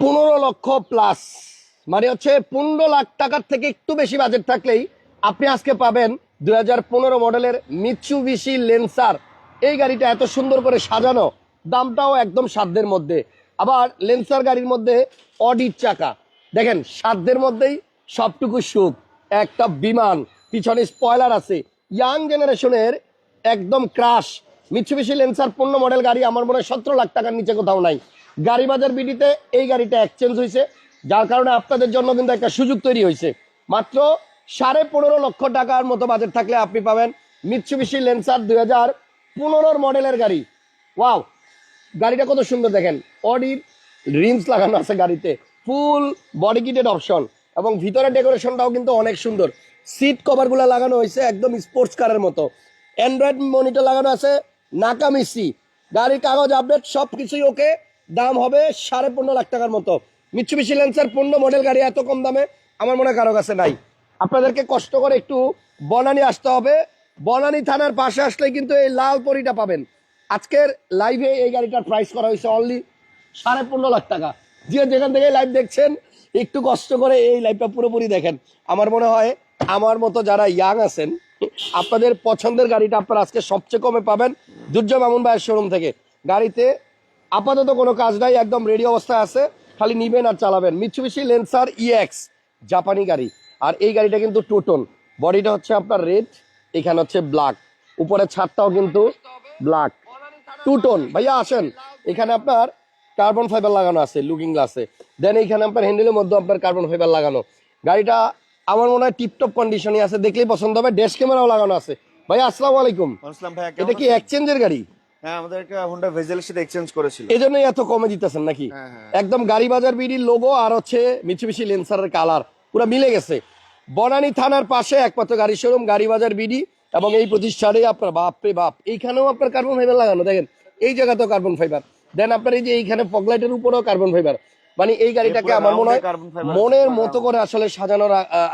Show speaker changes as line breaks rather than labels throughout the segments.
পনেরো লক্ষ প্লাস মানে হচ্ছে পনেরো লাখ টাকার থেকে একটু বেশি বাজেট থাকলেই আপনি আজকে পাবেন দুই হাজার পনেরো মডেলের মিৎসুবিশি লেন্সার এই গাড়িটা এত সুন্দর করে সাজানো, দামটাও একদম সাধ্যের মধ্যে। আবার লেন্সার গাড়ির মধ্যে অডিট চাকা। দেখেন, সাধ্যের মধ্যেই সবটুকু সুখ। একটা বিমান, পিছনে স্পয়লার আছে। ইয়াং জেনারেশনের একদম ক্রাশ মিৎসুবিশি লেন্সার পণ্য মডেল গাড়ি আমার মনে হয় সতেরো লাখ টাকার নিচে কোথাও নাই। গাড়ি বাজার বিডিতে এই গাড়িটা এক্সচেঞ্জ হয়েছে যার কারণে আপনাদের জন্য কিন্তু একটা সুযোগ তৈরি হয়েছে মাত্র সাড়ে পনেরো লক্ষ টাকার মতো বাজেট থাকলে আপনি পাবেন মিৎসুবিশি লেন্সার দুই হাজার পনেরোর মডেলের গাড়ি। ওয়াও গাড়িটা কত সুন্দর দেখেন। অডির রিমস লাগানো আছে গাড়িতে। ফুল বডি কিটেড অপশন এবং ভিতরে ডেকোরেশনটাও কিন্তু অনেক সুন্দর। সিট কভারগুলো লাগানো হয়েছে একদম স্পোর্টস কারের মতো। অ্যান্ড্রয়েড মনিটর লাগানো আছে নাকামিসি গাড়ির কাগজ আপডেট সব কিছুই ওকে দাম হবে সাড়ে পনেরো লাখ টাকার মতো। মিচ্ছুবিশি লেন্সার পণ্য মডেল গাড়ি এত কম দামে আমার মনে কারও কাছে নাই। আপনাদেরকে কষ্ট করে একটু বনানি আসতে হবে। বনানি থানার পাশে আসলে কিন্তু এই লাল পরিটা পাবেন। আজকের লাইভে এই গাড়িটার প্রাইস করা হয়েছে অনলি সাড়ে পনেরো লাখ টাকা। যে যেখান থেকে লাইভ দেখছেন, একটু কষ্ট করে এই লাইভটা পুরোপুরি দেখেন। আমার মনে হয় আমার মতো যারা ইয়াং আছেন, আপনাদের পছন্দের গাড়িটা আপনারা আজকে সবচেয়ে কমে পাবেন দুর্জয় মামুন ভাইয়ের শোরুম থেকে। গাড়িতে আপাতত কোনো কাজ নাই একদম রেডি অবস্থায় আছে খালি নিবেন আর চালাবেন। মিৎসুবিশি লেন্সার ইএক্স জাপানি গাড়ি। আর এই গাড়িটা কিন্তু টুটন বডিটা হচ্ছে আপনার রেড এখানে হচ্ছে ব্ল্যাক উপরে ছাদটাও কিন্তু ব্ল্যাক টুটন ভাইয়া আসেন। এখানে আপনার কার্বন ফাইবার লাগানো আছে লুকিং গ্লাসে দেন এইখানে আপনার হ্যান্ডেলের মধ্যে আপনার কার্বন ফাইবার লাগানো। গাড়িটা আমার মনে হয় টিপটপ কন্ডিশনে আছে দেখলেই পছন্দ হবে। ড্যাশ ক্যামেরাও লাগানো আছে। ভাইয়া আসসালামু আলাইকুম।
আসলাম ভাই
এটা কি এক্সচেঞ্জের গাড়ি?
হ্যাঁ আমাদের একটা হোন্ডা ভেজেলের সাথে এক্সচেঞ্জ করেছিল।
এই এত কমে দিতেছেন নাকি?
হ্যাঁ, হ্যাঁ।
একদম গাড়ি বাজার বিডির লোগো আর হচ্ছে মিচুবিশি লেন্সারের কালার পুরো মিলে গেছে। বনানী থানার পাশে একমাত্র গাড়ি শোরুম গাড়ি বাজার বিডি এবং এই প্রতিষ্ঠানে আপনার বাপ বাপ। এইখানেও আপনার কার্বন ফাইবার লাগানো। দেখেন এই জায়গাতেও কার্বন ফাইবার দেন আপনার এই যে এইখানে ফগলাইটের উপরেও কার্বন ফাইবার মানে এই গাড়িটাকে আমার মনে হয় মনের মতো করে আসলে সাজানো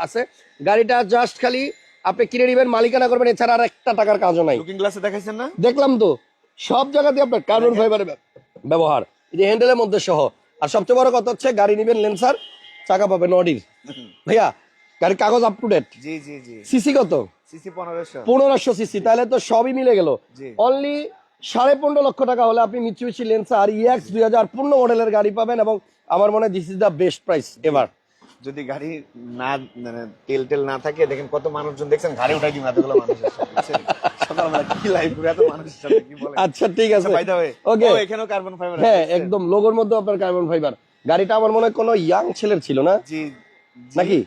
আছে। গাড়িটা জাস্ট খালি আপনি কিনে নেবেন মালিকানা করবেন এছাড়া আর একটা টাকার কাজও নাই।
লুকিং গ্লাসে দেখাইছেন না?
দেখলাম তো। সব জায়গাতে আপনার কার্বন ফাইবারের ব্যবহার। এই যে হ্যান্ডেলের মধ্যে সহ। আর সবচেয়ে বড় কথা হচ্ছে গাড়ি নিবেন লেন্সার চাকা পাবেন অডির ভাইয়া গাড়ির কাগজ আপ টু ডেট
জি জি জি।
সিসি কত?
সিসি পনেরোশো।
পনেরোশো সিসি তাহলে তো সবই মিলে গেল। অনলি সাড়ে পনেরো লক্ষ টাকা হলে আপনি মিচুবিশি লেন্সার ইএক্স দুই হাজার পূর্ণ মডেলের গাড়ি পাবেন এবং আমার মনে হয় this is the best price ever
যদি গাড়ি না মানে তেল টেল না থাকে দেখেন কত মানুষজন দেখছেন ঘাড়ে উঠাই দিন এতগুলো মানুষ আছে,
আচ্ছা ঠিক আছে।
বাই দা
ওকে
এখানেও কার্বন ফাইবার
হ্যাঁ একদম লোগোর মধ্যে আপনার কার্বন ফাইবার গাড়িটা আমার মনে হয় কোনো ইয়াং ছেলের ছিল না?
জি,
নাকি?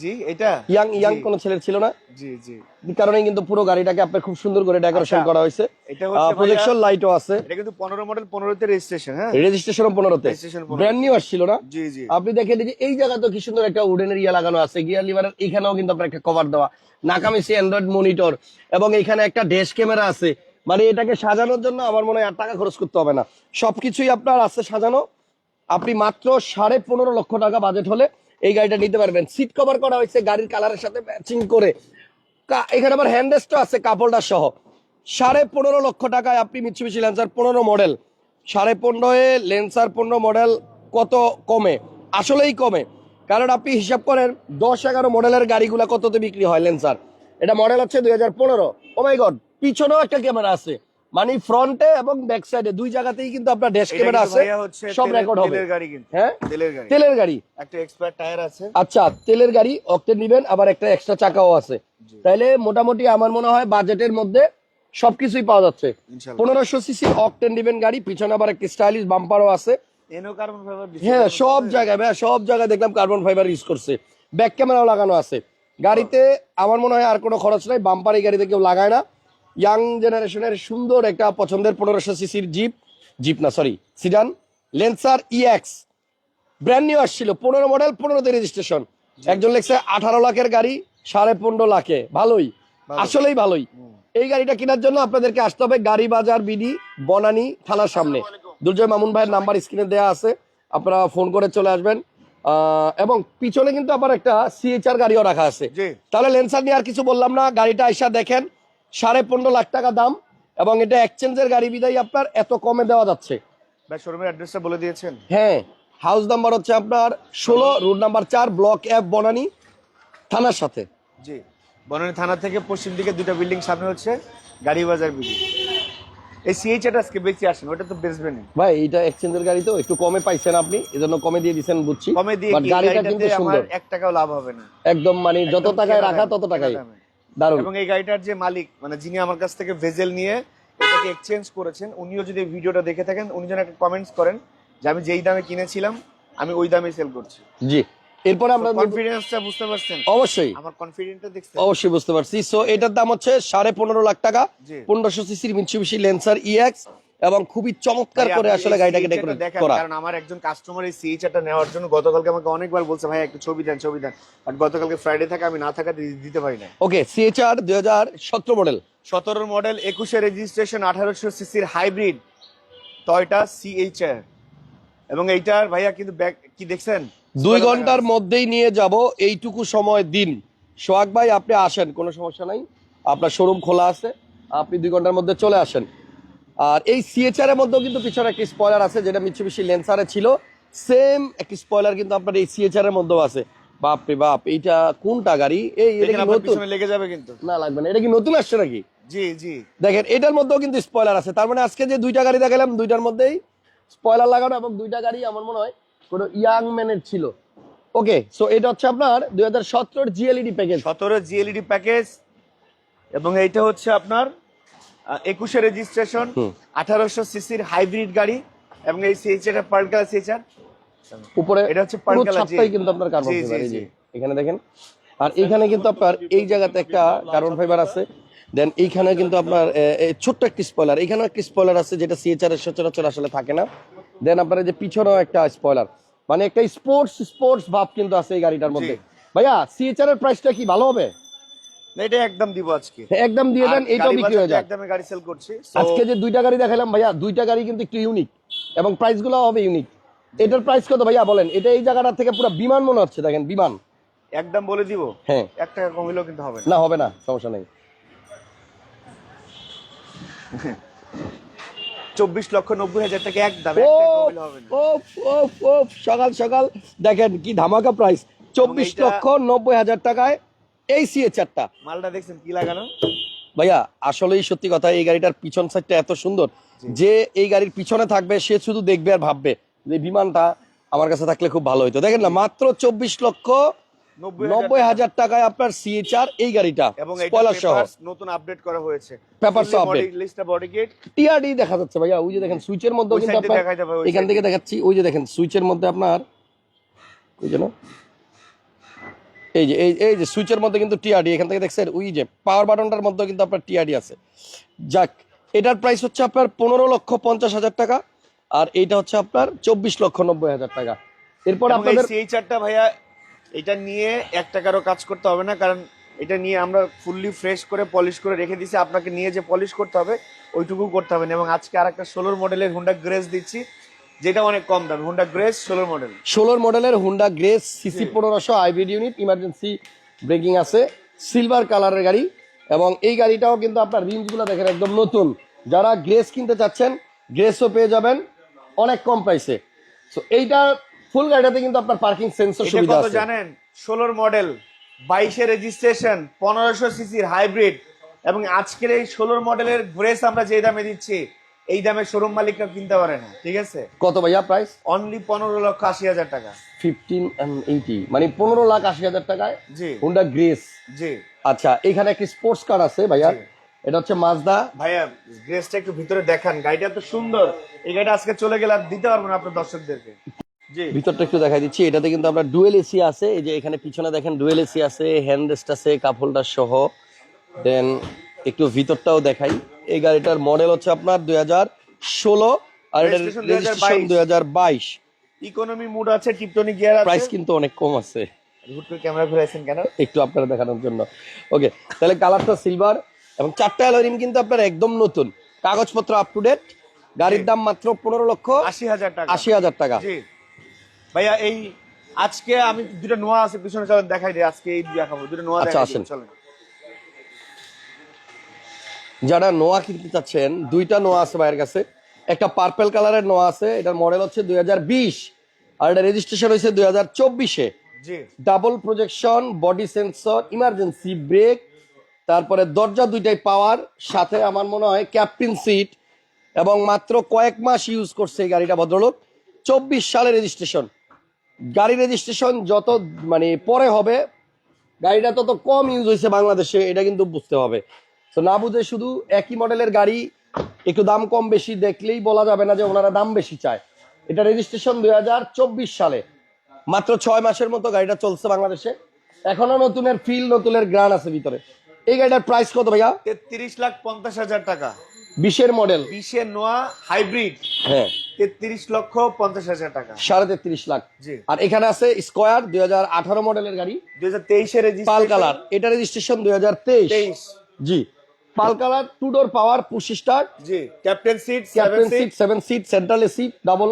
জি এটা?
ইয়াং ইয়াং কোনো ছেলের ছিল না?
জি জি।
কারণে কিন্তু পুরো গাড়িটাকে আপনার খুব সুন্দর করে ডেকোরেশন
আচ্ছা,
করা হয়েছে।
এটা হচ্ছে
প্রজেকশন লাইটও আছে।
এটা কিন্তু পনেরো মডেল পনেরোতে রেজিস্ট্রেশন হ্যাঁ?
রেজিস্ট্রেশন পনেরোতে।
Registration 15
ব্র্যান্ড নিউ আসছিল না?
জি জি।
আপনি দেখেন যে এই জায়গা তো কি সুন্দর একটা উডেনের ইয়া লাগানো আছে। গিয়ার লিভারের এখানেও কিন্তু আপনার একটা কভার দেওয়া। নাকামিসি অ্যান্ড্রয়েড মনিটর এবং এখানে একটা ড্যাশ ক্যামেরা আছে। মানে এটাকে সাজানোর জন্য আমার মনে হয় আর টাকা খরচ করতে হবে না। সবকিছুই আপনার আছে সাজানো। আপনি মাত্র সাড়ে পনেরো লক্ষ টাকা বাজেট হলে এই গাড়িটা নিতে পারবেন। সিট কভার করা হয়েছে গাড়ির কালারের সাথে ম্যাচিং করে। এখানে আবার হ্যান্ডেস্টও আছে কাপড়টা সহ। সাড়ে পনেরো লক্ষ টাকায় আপনি মিচ্ছুবিশি লেন্সার পনেরো মডেল সাড়ে পনেরোয় লেন্সার পনেরো মডেল কত কমে? আসলেই কমে। কারণ আপনি হিসাব করেন, দশ এগারো মডেলের গাড়িগুলা কততে বিক্রি হয় লেন্সার এটা মডেল হচ্ছে দুই হাজার পনেরো। ও মাই গড পিছনেও একটা ক্যামেরা আছে। মানে ফ্রন্টে এবং ব্যাক সাইডে দুই জায়গাতেই কিন্তু আপনার ড্যাশ ক্যামেরা আছে সব রেকর্ড হবে।
তেলের গাড়ি কিন্তু
হ্যাঁ?
তেলের গাড়ি।
তেলের গাড়ি।
একটা এক্সপায়ার টায়ার আছে।
আচ্ছা তেলের গাড়ি অক্টেন নিবেন আবার একটা এক্সট্রা চাকাও আছে। তাইলে মোটামুটি আমার মনে হয় বাজেটের মধ্যে সবকিছুই পাওয়া যাচ্ছে। পনেরোশো সিসি অকটেন নিবেন গাড়ি পিছনে আবার একটা স্টাইলিশ বাম্পারও আছে।
এনো কার্বন ফাইবার
হ্যাঁ সব জায়গায় ভাই সব জায়গায় দেখলাম কার্বন ফাইবার ইউজ করছে। ব্যাক ক্যামেরাও লাগানো আছে। গাড়িতে আমার মনে হয় আর কোনো খরচ নাই বাম্পার এই গাড়িতে কেউ লাগায় না। ইয়াং জেনারেশনের সুন্দর একটা পছন্দের পনেরোশো সিসির জিপ জিপ না sorry sedan Lancer EX brand new আসছিল পনেরো মডেল পনেরোতে রেজিস্ট্রেশন একজন লেখছে আঠারো লাখের গাড়ি সাড়ে পনেরো লাখে। ভালোই। আসলেই ভালোই। এই গাড়িটা কেনার জন্য আপনাদেরকে আসতে হবে গাড়ি বাজার বিডি বনানী থানার সামনে। দুর্জয় মামুন ভাইয়ের নাম্বার স্ক্রিনে দেওয়া আছে। আপনারা ফোন করে চলে আসবেন। আহ, এবং পিছনে কিন্তু আবার একটা সিএচআর গাড়িও রাখা আছে। তাহলে লেন্সার নিয়ে আর কিছু বললাম না। গাড়িটা আইসা দেখেন। সাড়ে পনেরো লাখ টাকা দাম এবং এটা এক্সচেঞ্জের গাড়ি বিদায় আপনার এত কমে দেওয়া যাচ্ছে।
ভাই শোরুমের অ্যাড্রেসটা বলে দিয়েছেন?
হ্যাঁ হাউস নাম্বার হচ্ছে আপনার ষোলো রোড নাম্বার চার ব্লক এফ বনানী থানার সাথে।
জি বনানী থানা থেকে পশ্চিম দিকে দুটো বিল্ডিং সামনে হচ্ছে গাড়ি বাজার বিল্ডিং এই আজকে বেশি আসেন ওটা তো বেচবেন
ভাই এটা এক্সচেঞ্জের গাড়ি তো একটু কমে পাইছেন আপনি এজন্য কমে দিয়ে বুঝছি।
কমে দিয়ে
গাড়িটা কিন্তু সুন্দর।
টাকাও লাভ হবে না।
একদম মানে যত টাকায় রাখা তত টাকাই
দামে।
দারুণ।
এবং এই গাড়িটার যে মালিক মানে যিনি আমার কাছ থেকে ভেজেল নিয়ে এটাকে এক্সচেঞ্জ করেছেন উনিও যদি ভিডিওটা দেখে থাকেন উনি যেন একটা কমেন্টস করেন যে আমি যেই দামে কিনেছিলাম আমি ওই দামে সেল করছি।
জি। এরপরে আমরা
কনফিডেন্সটা বুঝতে পারছেন?
অবশ্যই।
আমার কনফিডেন্টটা দেখছেন
অবশ্যই বুঝতে পারছি। সো এটার দাম হচ্ছে সাড়ে পনেরো লাখ টাকা। পনেরোশো সিসির মিনচুবিশি লেন্সার ইএক্স এবং খুবই চমৎকার করে আসলে গাড়িটাকে ডেকোরেট
দেখান,
করা।
কারণ আমার একজন কাস্টমার এই সিএইচটা নেওয়ার জন্য গতকালকে আমাকে অনেকবার বলছে ভাই একটু ছবি দেন ছবি দেন। বাট গতকালকে ফ্রাইডে থাকে আমি না থাকা দিতে পারি না
ওকে হাজার সতেরো মডেল
সতেরো মডেল একুশে রেজিস্ট্রেশন আঠারোশো সিসির হাইব্রিড টয়টা সিএইচআর এবং এইটার ভাইয়া কিন্তু ব্যাক কি দেখছেন?
দুই ঘণ্টার মধ্যেই নিয়ে যাব এইটুকু সময় দিন। সোহাগ ভাই আপনি আসেন কোনো সমস্যা নাই। আপনার শোরুম খোলা আছে আপনি দুই ঘণ্টার মধ্যে চলে আসেন। আর এই সিএচআর এর মধ্যেও কিন্তু পিছনে একটি স্পয়লার আছে যেটা মিচুবিশি লেন্সারে ছিল। সেম একটি স্পয়লার কিন্তু আপনার এই সিএচআর এর মধ্যেও আছে। বাপ রে বাপ এইটা কোনটা গাড়ি? এই এটা কি নতুন?
লেগে যাবে কিন্তু।
না লাগবে না। এটা কি নতুন আসছে নাকি?
জি জি।
দেখেন এটার মধ্যেও কিন্তু স্পয়লার আছে। তার মানে আজকে যে দুইটা গাড়ি দেখালাম দুইটার মধ্যেই স্পয়লার লাগানো এবং দুইটা গাড়ি আমার মনে হয় কোনো ইয়াং ম্যানের ছিল। ওকে সো এটা হচ্ছে আপনার দুই হাজার সতেরোর জিএলইডি প্যাকেজ
সতেরো জিএলইডি প্যাকেজ এবং এইটা হচ্ছে আপনার একুশে রেজিস্ট্রেশন। আঠারোশো সিসির হাইব্রিড গাড়ি এবং এই সিএইচআর পার্ল কালার সিএইচআর
উপরে
এটা হচ্ছে
পুরো
pearl color,
কিন্তু আপনার কার্বন ফাইবার এই যে এখানে দেখেন। আর এইখানে কিন্তু আপনার এই জায়গাতে একটা কার্বন ফাইবার আছে। দেন এইখানে কিন্তু আপনার ছোট্ট একটি স্পয়লার এখানে একটি স্পয়লার আছে যেটা সিএচআর এর সচরাচর আসলে থাকে না। দেন আপনার এই যে পিছনেও একটা স্পয়লার মানে একটা স্পোর্টস স্পোর্টস ভাব কিন্তু আছে এই গাড়িটার মধ্যে। ভাইয়া সিএচআর এর প্রাইসটা কি ভালো হবে?
এটা একদম দিব আজকে।
একদম দিয়ে দেন এটাও বিক্রি হয়ে
বাজারে
যাক।
গাড়ি সেল করছি
আজকে যে দুইটা গাড়ি দেখালাম ভাইয়া দুইটা গাড়ি কিন্তু একটু ইউনিক এবং প্রাইসগুলো হবে ইউনিক এটার প্রাইস কত ভাইয়া বলেন? এটা এই জায়গাটা থেকে পুরো বিমান মনে হচ্ছে দেখেন বিমান।
একদম বলে দিব।
হ্যাঁ।
এক টাকা কমিলেও কিন্তু হবে না।
হবে না সমস্যা নেই।
চব্বিশ লক্ষ নব্বই হাজার টাকা একদম
সকাল সকাল। দেখেন কি ধামাকা প্রাইস চব্বিশ লক্ষ নব্বই হাজার টাকায় এই সিএ চারটা
মালটা দেখছেন কি লাগানো?
ভাইয়া আসলেই সত্যি কথা এই গাড়িটার পিছন সাইডটা এত সুন্দর। যে এই গাড়ির পিছনে থাকবে সে শুধু দেখবে আর ভাববে যে বিমানটা আমার কাছে থাকলে খুব ভালো হতো দেখেন না মাত্র চব্বিশ লক্ষ
নব্বই
হাজার টাকায় আপনার সিএচআর এই গাড়িটা
এবং
স্পয়লার সহ।
নতুন আপডেট করা হয়েছে।
Papers সহ।
লিস্টটা বডি গেট
টিআরডি দেখা যাচ্ছে ভাইয়া ওই যে দেখেন সুইচের মধ্যে কিন্তু আপনার এখান থেকে দেখাচ্ছি ওই যে দেখেন সুইচের মধ্যে আপনার ওই যেন এই যে এই এই যে সুইচের মধ্যে কিন্তু টিআরডি এখান থেকে দেখছেন ওই যে পাওয়ার বাটনটার মধ্যে কিন্তু আপনার টিআরডি আছে। যাক এটার প্রাইস হচ্ছে আপনার পনেরো লক্ষ পঞ্চাশ হাজার টাকা আর এইটা হচ্ছে আপনার চব্বিশ লক্ষ নব্বই হাজার টাকা। এরপর
এবং এই চারটা ভাইয়া এটা নিয়ে এক টাকারও কাজ করতে হবে না কারণ এটা নিয়ে আমরা ফুললি ফ্রেশ করে পলিশ করে রেখে দিছি আপনাকে নিয়ে যে পলিশ করতে হবে ওইটুকু করতে হবে না। এবং আজকে আর একটা ষোলোর মডেলের হুন্ডা গ্রেস দিচ্ছি। যেটা অনেক কম দাম হুন্ডা গ্রেস ষোলোর মডেল
ষোলোর মডেলের হুন্ডা গ্রেস সিসি পনেরোশো হাইব্রিড ইউনিট ইমার্জেন্সি ব্রেকিং আছে সিলভার কালারের গাড়ি এবং এই গাড়িটাও কিন্তু আপনার রিমসগুলো দেখেন একদম নতুন। যারা গ্রেস কিনতে চাচ্ছেন গ্রেসও পেয়ে যাবেন অনেক কম প্রাইসে তো এইটা ফুল গাড়িটাতে কিন্তু আপনার পার্কিং সেন্সর সুবিধা আছে।
জানেন? ষোলোর মডেল বাইশে রেজিস্ট্রেশন পনেরোশো সিসির হাইব্রিড এবং আজকের এই ষোলোর মডেলের গ্রেস আমরা যে দামে দিচ্ছি এই দামে শোরুম মালিকরা কিনতে পারে না ঠিক আছে?
কত ভাইয়া প্রাইস
অনলি পনেরো লক্ষ আশি হাজার টাকা।
ফিফটিন এইটি মানে পনেরো লাখ আশি হাজার টাকায়
জি।
হুন্ডা গ্রেস
জি।
আচ্ছা এখানে একটি স্পোর্টস কার আছে ভাইয়া। এটা হচ্ছে মাজদা
ভাইয়া গ্রেসটা একটু ভিতরে দেখান। গাড়িটা তো সুন্দর। এই গাড়িটা আজকে চলে গেলে আর দিতে পারব না আপনার দর্শকদেরকে।
ভিতরটা একটু দেখাই দিচ্ছি। এটাতে কিন্তু আমরা ডুয়েল এসি আছে। এই যে এখানে পিছনে দেখেন ডুয়েল এসি আছে হ্যান্ড রেস্ট আছে কাপ হোল্ডার সহ। দেন একটু ভিতরটাও দেখাই। এই গাড়িটার মডেল হচ্ছে আপনার দুই হাজার ষোলো আর এটার রেজিস্ট্রেশন দুই হাজার বাইশ।
ইকোনমি মুড আছে টিপটনি গিয়ার
প্রাইস কিন্তু অনেক কম আছে।
ক্যামেরা ফেরাইছেন কেন?
একটু আপনারা দেখানোর জন্য। ওকে তাহলে কালারটা সিলভার এবং চারটা অ্যালোরিম কিন্তু আপনার একদম নতুন। কাগজপত্র আপ টু ডেট গাড়ির দাম মাত্র পনেরো লক্ষ
আশি হাজার টাকা।
আশি হাজার টাকা।
ভাইয়া এই আজকে আমি দুটো নোয়া আছে পিছনে চলেন দেখাই দিই। আজকে এই দুটো নোয়া
আচ্ছা, আসেন।
চলেন।
যারা নোয়া কিনতে চাচ্ছেন দুইটা নোয়া আছে ভাইয়ের কাছে। একটা পার্পেল কালারের নোয়া আছে এটার মডেল হচ্ছে দুই হাজার বিশ আর এটা রেজিস্ট্রেশন হয়েছে দুই হাজার চব্বিশে। Double projection body sensor emergency brake তারপরে দরজা দুইটাই পাওয়ার সাথে আমার মনে হয় ক্যাপ্টেন সিট এবং মাত্র কয়েক মাস ইউজ করছে এই গাড়িটা ভদ্রলোক। চব্বিশ সালে রেজিস্ট্রেশন গাড়ি রেজিস্ট্রেশন যত মানে পরে হবে গাড়িটা তত কম ইউজ হয়েছে বাংলাদেশে এটা কিন্তু বুঝতে হবে। তো না বুঝে শুধু একই মডেলের গাড়ি একটু দাম কম বেশি দেখলেই বলা যাবে না যে ওনারা দাম বেশি চায়। এটা রেজিস্ট্রেশন দু হাজার চব্বিশ সালে। মাত্র ছয় মাসের মতো গাড়িটা চলছে বাংলাদেশে। এখনও নতুনের ফিল নতুনের গ্রান আছে ভিতরে। এই গাড়িটার প্রাইস কত ভাইয়া?
তেত্রিশ লাখ পঞ্চাশ হাজার টাকা।
বিশের মডেল
বিশের নোয়া হাইব্রিড
হ্যাঁ।
তেত্রিশ লক্ষ পঞ্চাশ হাজার টাকা।
সাড়ে তেত্রিশ লাখ। আর এখানে আছে স্কোয়ার দুই হাজার আঠারো মডেলের গাড়ি।
দুই হাজার তেইশের
পাল কালার এটা রেজিস্ট্রেশন দুই হাজার তেইশ।
তেইশ।
জি। Pearl colour two door power push start
জি captain seat
captain
seat
seven seat central AC double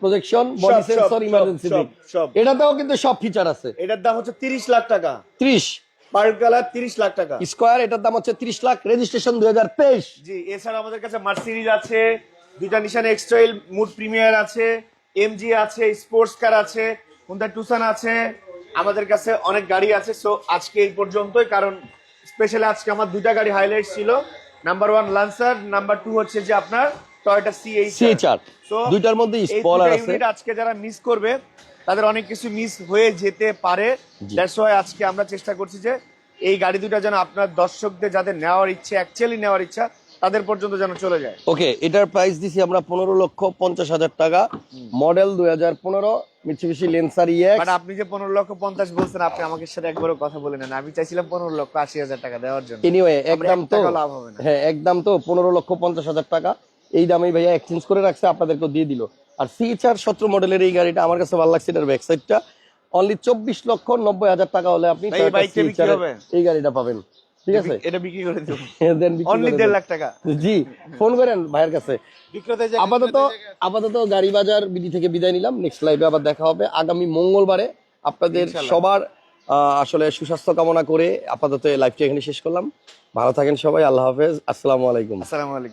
projection body sensor emergency
সব।
এটাতেও কিন্তু সব ফিচার আছে।
এটার দাম হচ্ছে তিরিশ লাখ টাকা।
ত্রিশ।
পার কালার তিরিশ লাখ টাকা।
স্কোয়ার এটার দাম হচ্ছে ত্রিশ লাখ রেজিস্ট্রেশন দুই হাজার তেইশ।
জি এছাড়া আমাদের কাছে মার্সিডিজ আছে দুইটা Nissan X Trail mode premier আছে এমজি আছে স্পোর্টস কার আছে হুন্ডা টুসান আছে আমাদের কাছে অনেক গাড়ি আছে সো আজকে এই পর্যন্তই কারণ স্পেশালি আজকে আমার দুটা গাড়ি হাইলাইট ছিল। Number one Lancer number two হচ্ছে যে আপনার টয়োটা
সিএইচআর দুইটার মধ্যে স্পলার আছে।
আজকে যারা মিস করবে তাদের অনেক কিছু মিস হয়ে যেতে পারে। দ্যাটস ওয়াই আজকে আমরা চেষ্টা করছি যে এই গাড়ি দুটো যেন আপনার দর্শকদের যাদের নেওয়ার ইচ্ছে অ্যাকচুয়ালি নেওয়ার ইচ্ছা তাদের পর্যন্ত যেন চলে যায়।
ওকে এটার প্রাইস দিছি আমরা পনেরো লক্ষ পঞ্চাশ হাজার টাকা। মডেল দুই হাজার পনেরো মিচুবিশি লেন্সার ইএক্স
বাট আপনি যে পনেরো লক্ষ পঞ্চাশ বলছেন আপনি আমাকে সাথে একবারও কথা বলে নেন। আমি চাইছিলাম পনেরো লক্ষ আশি হাজার টাকা দেওয়ার জন্য।
এনিওয়ে একদম তো
লাভ হবে না।
হ্যাঁ একদম তো পনেরো লক্ষ পঞ্চাশ হাজার টাকা। এই দামেই ভাইয়া এক্সচেঞ্জ করে রাখছে আপনাদেরকে দিয়ে দিল। আর সি চার সতেরো মডেলের এই গাড়িটা আমার কাছে ভালো লাগছে এটার ব্যাকসাইডটা অনলি চব্বিশ লক্ষ নব্বই হাজার টাকা হলে আপনি?
এই
গাড়িটা পাবেন। ঠিক আছে?
এটা বিক্রি করে দেবো।
Then
অনলি
করে
দেড়
দেন।
লাখ টাকা।
জি ফোন করেন ভাইয়ের কাছে। আপাতত আপাতত গাড়ি বাজার বিডি থেকে বিদায় নিলাম। নেক্সট লাইভে আবার দেখা হবে। আগামী মঙ্গলবারে আপনাদের সবার আহ, আসলে সুস্বাস্থ্য কামনা করে আপাতত লাইফটা এখানে শেষ করলাম। ভালো থাকেন সবাই। আল্লাহ হাফেজ। আসসালামু আলাইকুম।
আসসালামু আলাইকুম।